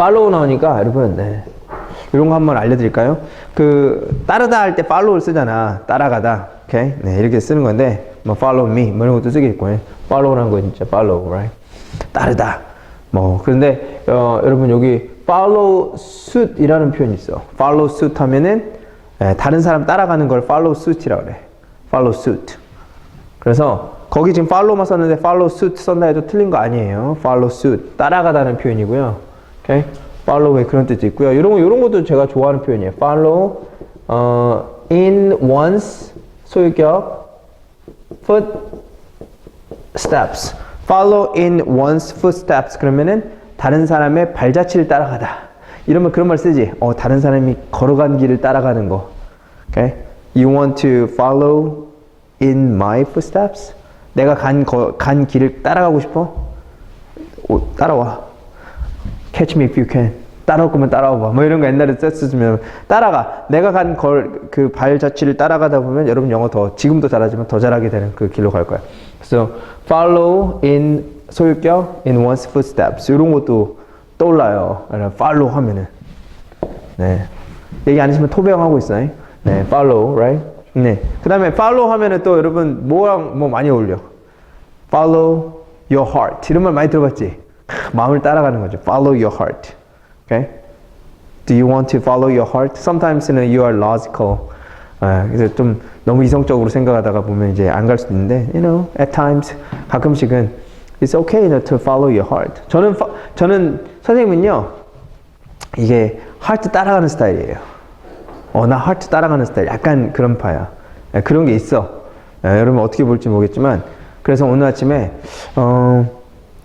follow 나오니까 여러분 네. 이런 거 한번 알려드릴까요? 그 따르다 할때 follow를 쓰잖아. 따라가다. 오케이? 네 이렇게 쓰는 건데 뭐 follow me 뭐 이런 것도 쓰겠고 follow라는 거 진짜 follow, right? 따르다. 뭐 그런데 어, 여러분 여기 follow suit이라는 표현이 있어. follow suit 하면은 예, 다른 사람 따라가는 걸 follow suit이라고 그래. follow suit. 그래서 거기 지금 follow만 썼는데 follow 썼나 해도 틀린 거 아니에요. follow suit 따라가다는 표현이고요. 오케이? follow에 그런 뜻도 있고요. 이런 거 이런 것도 제가 좋아하는 표현이에요. follow 어, in one's 소유격 foot steps. follow in one's footsteps. 그러면은 다른 사람의 발자취를 따라가다. 이러면 그런 말 쓰지. 어, 다른 사람이 걸어간 길을 따라가는 거. Okay? You want to follow in my footsteps? 내가 간, 거, 간 길을 따라가고 싶어? 오, 따라와. Catch me if you can. 따라올 거면 따라와봐. 뭐 이런 거 옛날에 썼으면 따라가. 내가 간 걸 그 발 자취를 따라가다 보면 여러분 영어 더 지금도 잘하지만 더 잘하게 되는 그 길로 갈 거야. 그래서 follow in 소유격 in one's footsteps 이런 것도 떠올라요. follow 하면은 네 얘기 안 했으면 토병하고 있어요. 네 follow right. 네 그다음에 follow 하면은 또 여러분 뭐랑 뭐 많이 어울려. follow your heart 이런 말 많이 들어봤지. 크, 마음을 따라가는 거죠. follow your heart. Okay? Do you want to follow your heart? Sometimes you are logical. 아, 그래서 좀 너무 이성적으로 생각하다가 보면 이제 안 갈 수도 있는데, you know, at times 가끔씩은 it's okay to follow your heart. 저는 파- 저는 선생님은요 이게 heart 따라가는 스타일이에요. 어, 나 heart 따라가는 스타일. 약간 그런 파야. 예, 그런 게 있어. 예, 여러분 어떻게 볼지 모르겠지만, 그래서 오늘 아침에 어,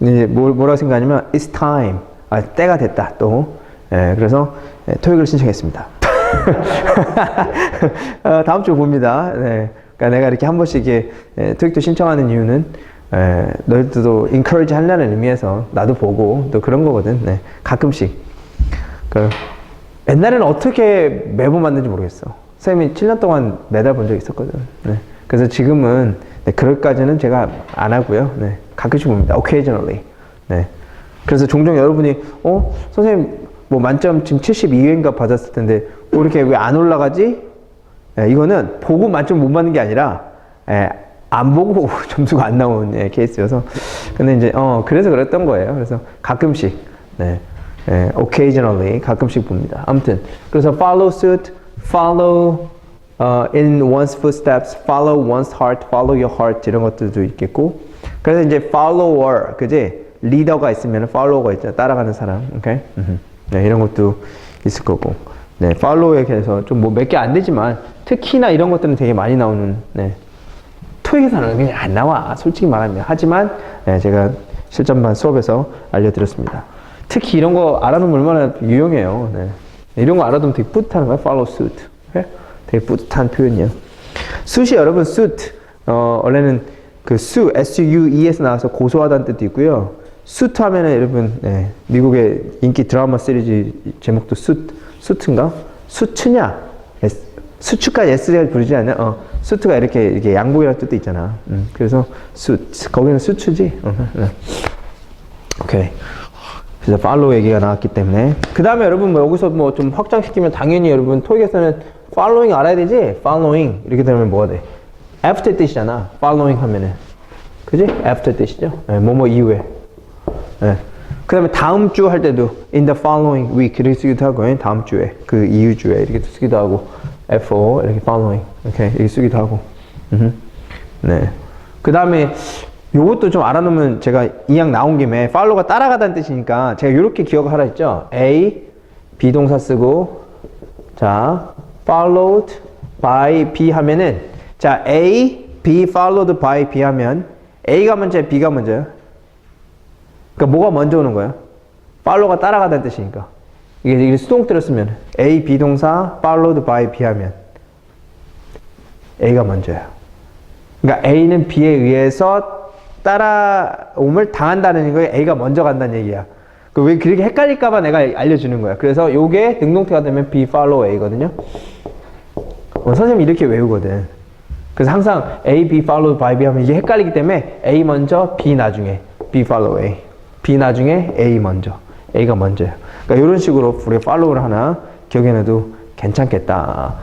이제 뭘, 뭐라고 생각하냐면 it's time. 아, 때가 됐다 또. 예, 그래서 예, 토익을 신청했습니다. 어, 다음 주 봅니다. 네. 그러니까 내가 이렇게 한 번씩 예, 토익도 신청하는 이유는 예, 너희들도 encourage 하려는 의미에서 나도 보고 또 그런 거거든. 네. 가끔씩. 그 옛날에는 어떻게 매번 만든지 모르겠어. 선생님이 7년 동안 매달 본적 있었거든. 네. 그래서 지금은 네, 그럴까지는 제가 안 하고요. 네. 가끔씩 봅니다. occasionally. 네. 그래서 종종 여러분이 어 선생님 뭐 만점 지금 72회인가 받았을 텐데 뭐 이렇게 왜 안 올라가지? 예, 이거는 보고 만점 못 받는 게 아니라 예, 안 보고 점수가 안 나온 예, 케이스여서 근데 이제 어 그래서 그랬던 거예요. 그래서 가끔씩 네, 예, occasionally 가끔씩 봅니다. 아무튼 그래서 follow suit, follow 어, in one's footsteps, follow one's heart, follow your heart 이런 것들도 있겠고 그래서 이제 follower 그지 리더가 있으면 follower가 있잖아 따라가는 사람, 오케이? 네, 이런 것도 있을 거고. 네, follow에 대해서 좀 뭐 몇 개 안 되지만 특히나 이런 것들은 되게 많이 나오는. 네, 토익에서는 그냥 안 나와. 솔직히 말하면. 하지만 네, 제가 실전반 수업에서 알려드렸습니다. 특히 이런 거 알아두면 얼마나 유용해요. 네. 이런 거 알아두면 되게 뿌듯한 거야. follow suit. 네? 되게 뿌듯한 표현이에요. suit이 여러분 suit 어, 원래는 그 su, s-u-e에서 나와서 고소하다는 뜻도 있고요. 수트 하면은 여러분 네, 미국의 인기 드라마 시리즈 제목도 수 수트인가? 수트냐? S, 수트까지 S가 부르지 않냐? 어, 수트가 이렇게 이렇게 양복이라는 뜻도 있잖아. 음, 그래서 수 거기는 수트지. 어, 네. 오케이. 그래서 팔로우 얘기가 나왔기 때문에 그 다음에 여러분 뭐 여기서 뭐 좀 확장시키면 당연히 여러분 토익에서는 following 알아야 되지? following 이렇게 되면 뭐가 돼? after 뜻이잖아. following 하면은. 그지? after 뜻이죠? 네, 뭐뭐 이후에. 네. 그 다음에 다음 주 할 때도 in the following week 이렇게 쓰기도 하고 예, 다음 주에 그 이후 주에 이렇게 쓰기도 하고 FO 이렇게 following 이렇게, 이렇게 쓰기도 하고. 네. 그 다음에 요것도 좀 알아놓으면 제가 이왕 나온 김에 follow가 따라가다는 뜻이니까 제가 이렇게 기억을 하라 했죠? A 비동사 쓰고 자 followed by B 하면은 자 A, B followed by B 하면 A가 먼저야 B가 먼저야 그러니까 뭐가 먼저 오는 거야? follow가 따라가다는 뜻이니까 이게, 수동태로 쓰면 A 비동사 followed by B 하면 A가 먼저야 그러니까 A는 B에 의해서 따라옴을 당한다는 거에 A가 먼저 간다는 얘기야. 그왜 그렇게 헷갈릴까봐 내가 알려주는 거야. 그래서 요게 능동태가 되면 B follow A거든요. 어, 선생님이 이렇게 외우거든. 그래서 항상 A, B follow by B 하면 이게 헷갈리기 때문에 A 먼저, B 나중에, B follow A. B 나중에 A 먼저. A가 먼저야. 그러니까 이런 식으로 우리가 follow를 하나 기억해놔도 괜찮겠다.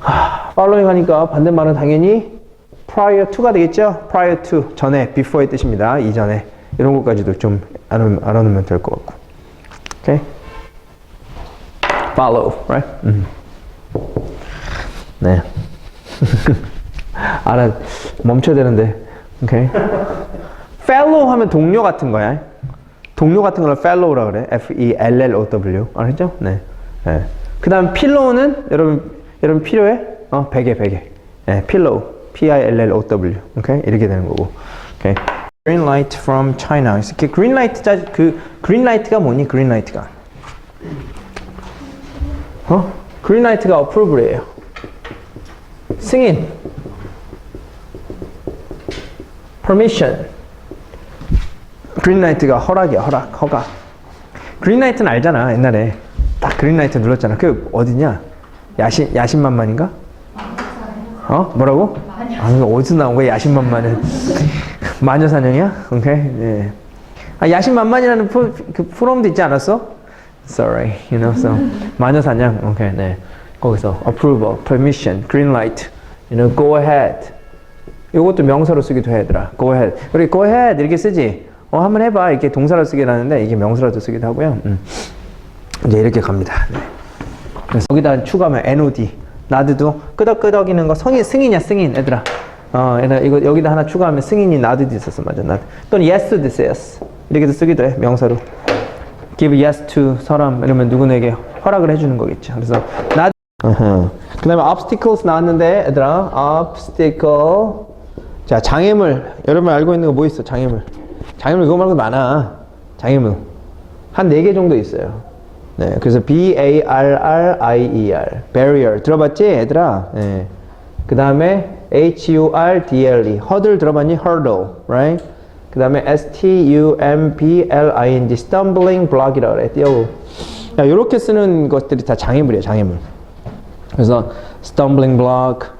하, following 하니까 반대말은 당연히 prior to가 되겠죠? prior to 전에 before의 뜻입니다. 이전에 이런 것까지도 좀 알아- 알아놓으면 될 것 같고. 오케이? follow, right? 음. 네. 알아 멈춰야 되는데. 오케이. fellow 하면 동료 같은 거야. 동료 같은 걸 fellow라 그래. F E L L O W. 알았죠? 네. 네. 그 다음 pillow는 여러분 여러분 필요해? 어, 베개 베개. 네, pillow. P I L L O W. 오케이? 이렇게 되는 거고. 오케이. Green light from China. 이렇게 green light 자, 그 green light가 뭐니? green light가. 어? green light가 approve래요. 승인. permission. 그린라이트가 허락이야 허락 허가. 그린라이트는 알잖아 옛날에. 딱 그린라이트 눌렀잖아. 그 어디냐? 야신 야신만만인가? 어? 뭐라고? 아 이거 어디서 나온 거야 야신만만은? 마녀사냥이야? 오케이. 네. 아 야신만만이라는 프로, 그 프로그램도 있지 않았어? Sorry you know so. 마녀사냥. 오케이 네 거기서 approval permission green light you know go ahead 이것도 명사로 쓰기도 해, 얘들아. go ahead. 우리 go ahead 이렇게 쓰지. 어, 한번 해봐. 이렇게 동사로 쓰긴 하는데 이게 명사로도 쓰기도 하고요. 음. 이제 이렇게 갑니다. 네. 그래서 여기다 추가하면 NOD. 나드도 끄덕끄덕이는 거 성인 승인이야 승인 얘들아. 어, 이거 여기다 하나 추가하면 승인이 나드도 있었어 맞아 나드. 또는 yes to this yes 이렇게도 쓰기도 해 명사로. give yes to 사람 이러면 누구에게 허락을 해주는 거겠죠. 그래서 나드. 그 다음에 obstacles 나왔는데 얘들아. obstacle. 자 장애물. 여러분 알고 있는 거 뭐 있어? 장애물. 장애물 그거 말고 많아. 장애물. 한 네 개 정도 있어요. 네 그래서 B A R R I E R. barrier. 들어봤지 얘들아? 네. 그 다음에 H U R D L E. hurdle 들어봤니? hurdle right? 그 다음에 S T U M B L I N G. stumbling block이라 그래. 띄워 야 이렇게 쓰는 것들이 다 장애물이야 장애물 그래서 stumbling block,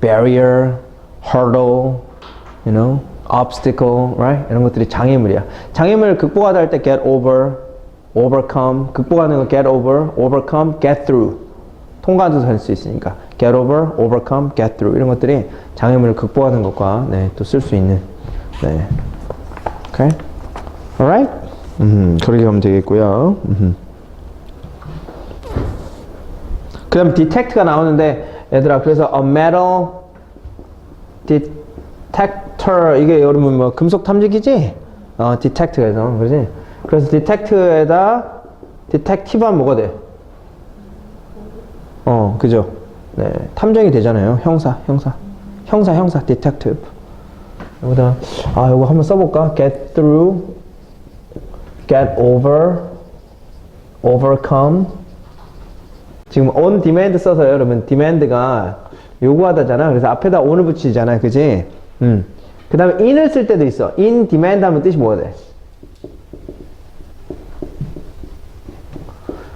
barrier, hurdle, you know, obstacle, right? 이런 것들이 장애물이야. 장애물 극복하다 할 때 get over, overcome, 극복하는 거 get over, overcome, get through. 통과도 할 수 있으니까 get over, overcome, get through 이런 것들이 장애물을 극복하는 것과 네, 또 쓸 수 있는 네. 오케이? alright? 음, 그렇게 하면 되겠고요. 음. 그 다음 detect가 나오는데 얘들아 그래서 a metal detector 이게 여러분 뭐 금속 탐지기지? 어 detect에서 그러지? 그래서 detect에다 detective하면 뭐가 돼? 어 그죠? 네 탐정이 되잖아요 형사 형사 형사 형사 detective 여기다 아 이거 한번 써볼까? get through get over overcome 지금 on demand 써서요, 여러분. demand가 요구하다잖아. 그래서 앞에다 on을 붙이잖아. 그지? 음. 그 다음에 in을 쓸 때도 있어. in demand 하면 뜻이 뭐가 돼?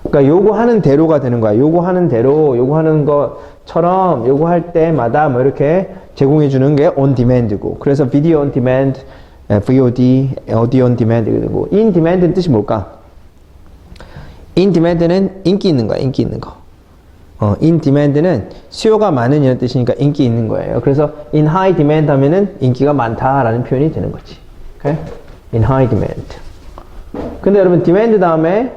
그러니까 요구하는 대로가 되는 거야. 요구하는 대로, 요구하는 것처럼 요구할 때마다 뭐 이렇게 제공해 주는 게 on demand고. 그래서 video on demand, 에, VOD, audio on demand 이고 in demand는 뜻이 뭘까? in demand는 인기 있는 거야. 인기 있는 거. 어, in demand는 수요가 많은 이런 뜻이니까 인기 있는 거예요. 그래서 in high demand 하면은 인기가 많다라는 표현이 되는 거지. 오케이? in high demand. 근데 여러분 demand 다음에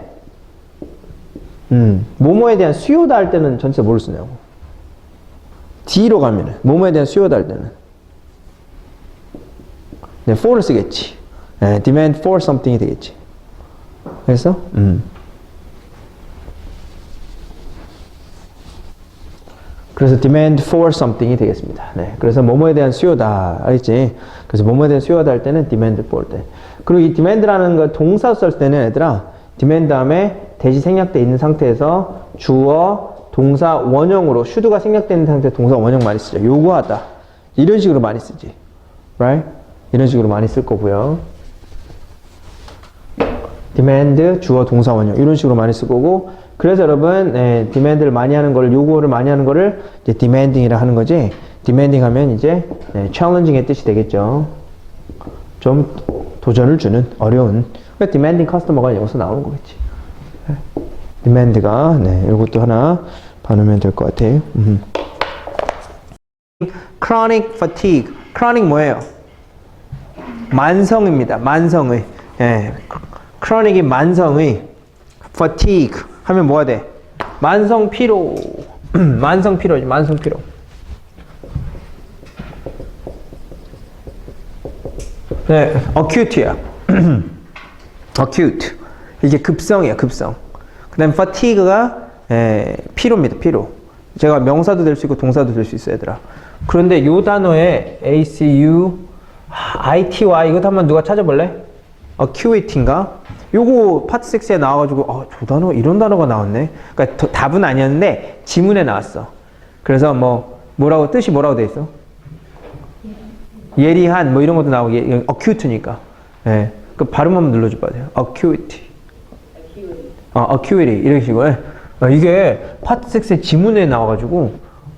음, 뭐뭐에 대한 수요다 할 때는 전체 뭘 쓰냐고. D로 가면은 뭐뭐에 대한 수요다 할 때는 네, for를 쓰겠지. 네, demand for something이 되겠지. 그래서 음. 그래서 demand for something이 되겠습니다. 네. 그래서 뭐뭐에 대한 수요다. 알겠지? 그래서 뭐뭐에 대한 수요다 할 때는 demand for 때. 그리고 이 demand라는 거 동사 쓸 때는 얘들아 demand 다음에 대시 생략돼 있는 상태에서 주어 동사 원형으로 생략돼 있는 상태에 동사 원형 많이 쓰죠. 요구하다. 이런 식으로 많이 쓰지. right? 이런 식으로 많이 쓸 거고요. demand 주어 동사 원형 이런 식으로 많이 쓸 거고 그래서 여러분 네, demand를 많이 하는 거를 요구를 많이 하는 거를 이제 demanding이라 하는 거지 demanding 하면 이제 네, challenging의 뜻이 되겠죠 좀 도전을 주는 어려운 그러니까 demanding customer가 여기서 나오는 거겠지 demand가 네, 이것도 하나 봐놓으면 될 것 같아요. 음. chronic fatigue. chronic 뭐예요? 만성입니다. 만성의. 예. chronic이 만성의 fatigue 하면 뭐가 돼? 만성 피로. 만성 피로지. 만성 피로. 네, acute야. acute. 이게 급성이야, 급성. 그 다음 fatigue가 에, 피로입니다, 피로. 제가 명사도 될 수 있고 동사도 될 수 있어요, 얘들아. 그런데 요 단어에 ACU, ITY, 이것도 한번 누가 찾아볼래? acuity인가? 요거 파트 6에 나와가지고, 아, 저 단어, 이런 단어가 나왔네? 그러니까 더- 답은 아니었는데, 지문에 나왔어. 그래서 뭐, 뭐라고, 뜻이 뭐라고 돼 있어? 예리한 뭐 이런 것도 나오고 예, acute니까 예. 그 발음 한번 눌러줘 봐요 acuity 어, acuity 이런 식으로 예. 어, 이게 파트 6의 지문에 나와가지고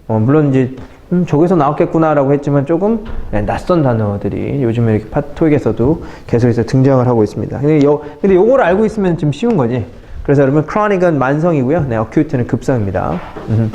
어, 물론 이제 음, 저기서 나왔겠구나라고 했지만 조금 예, 낯선 단어들이 요즘에 이렇게 파토익에서도 계속해서 등장을 하고 있습니다. 근데 요 근데 요걸 알고 있으면 좀 쉬운 거지. 그래서 여러분 chronic은 만성이고요. 네, acute는 급성입니다. 음.